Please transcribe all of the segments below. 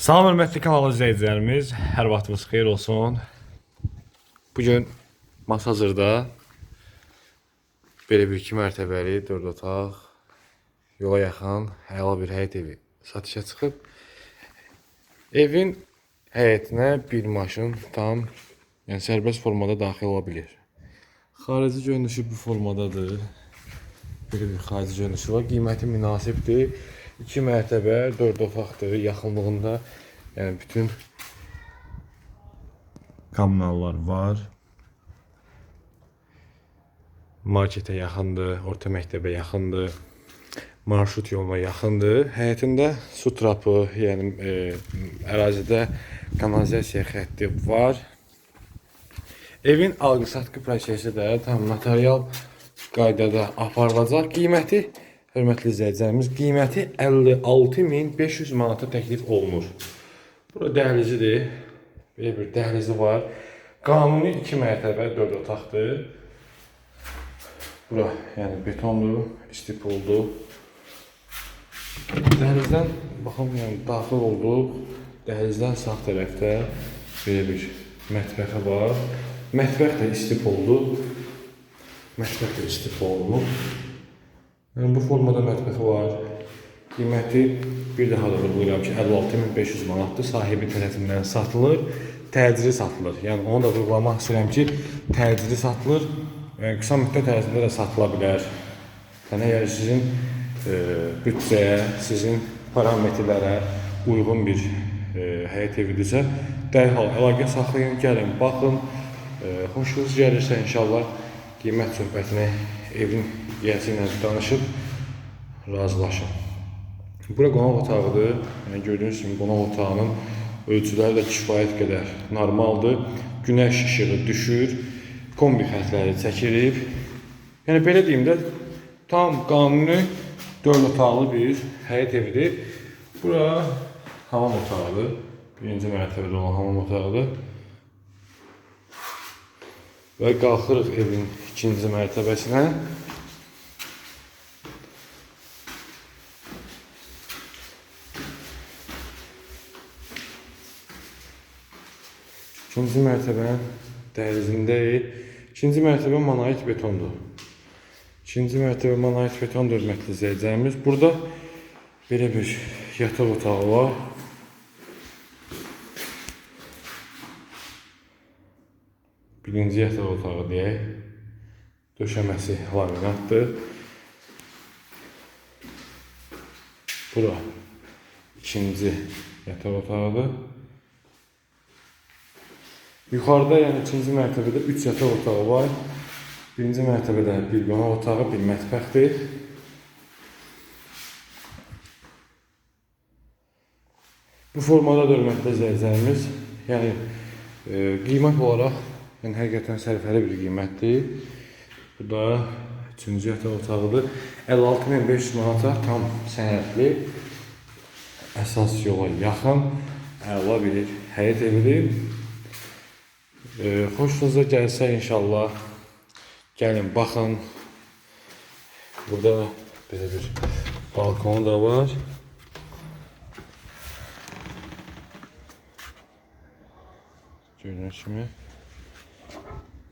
Salam hörmətli kanal izləyicilərimiz, hər vaxtınız xeyir olsun. Bu gün masa hazırda belə bir iki mərtəbəli 4 otaq, yola yaxın, əla bir həyət evi satışa çıxıb. Evin həyətinə bir maşın tam, yəni sərbəst formada daxil ola bilir. Xarici görünüşü bu formadadır. Belə bir xarici görünüşü var. Qiyməti münasibdir. 2 mərtəbə, 4 otaqdır. Yaxınlığında yəni bütün kommunallar var. Marketə yaxındır, orta məktəbə yaxındır. Marşrut yoluna yaxındır. Həyətində su trapı, yəni e, ərazidə kanalizasiya xətti var. Evin alqı-satqı prosesi də tam notarial qaydada aparılacaq. Qiyməti hörmətli izləyicilərimiz, qiyməti 56500 manata təklif olunur. Bura dəhlizidir. Belə bir dəhlizi var. Qanuni 2 mərtəbə 4 otaqdır. Bura yəni betondur, istipoldur. Dəhlizdən baxın, yəni daxil olduq. Dəhlizdən sağ tərəfdə belə bir mətbəxi var. Mətbəx də istipoldur. Mətbəx də istipoldur. Yəni bu formada mətbəxi var. Qiyməti bir daha da vurğulayıram ki, 56500 manatdır. Sahibi tərəfindən satılır, təcili satılır. Yəni onu da vurğulamaq istəyirəm ki, təcili satılır. Yəni qısa müddət ərzində də satıla bilər. Yəni əgər sizin e, büdcəyə, sizin parametrlərə uyğun bir e, həyət evidirsə, dərhal əlaqə saxlayın, gəlin, baxın. E, xoşunuz gəlirsə inşallah qiymət söhbətini evin yiyəsi ilə danışıb razılaşın. Bura qonaq otağıdır. Yəni gördüyünüz kimi qonaq otağının ölçüləri də kifayət qədər normaldır. Günəş işığı düşür. Kombi xətləri çəkilib. Yəni belə deyim də tam qanuni 4 otaqlı bir həyət evidir. Bura hamam otağıdır. Birinci mərtəbədə olan hamam otağıdır. Və qalxırıq evin ikinci mərtəbəsinə. İkinci mərtəbənin dəhlizindəyik. İkinci mərtəbə monolit betondur. İkinci mərtəbə monolit betondur hörmətli izləyicilərimiz. Burada belə bir yataq otağı var. Birinci yataq otağı deyək. Döşəməsi laminatdır. Bura ikinci yataq otağıdır. Yuxarıda, yəni ikinci mərtəbədə 3 yataq otağı var. Birinci mərtəbədə bir qonaq otağı, bir mətbəxdir. Bu formada da hörmətli izləyicilərimiz, yəni e, qiymət olaraq yəni həqiqətən sərfəli bir qiymətdir. Bu da üçüncü yataq otağıdır. 56500 manata tam sənədli əsas yola yaxın əla bir həyət evidir. E, xoşunuza gəlsə inşallah gəlin baxın. Burada belə bir balkonu da var. Gördüyünüz kimi.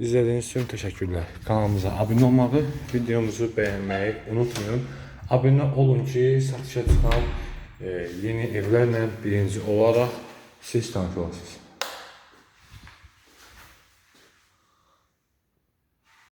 İzlediğiniz için teşekkürler. Kanalımıza abone olmayı, videomuzu beğenmeyi unutmayın. Abone olun ki satışa çıkan e, yeni evlerle birinci olarak siz tanış olasınız.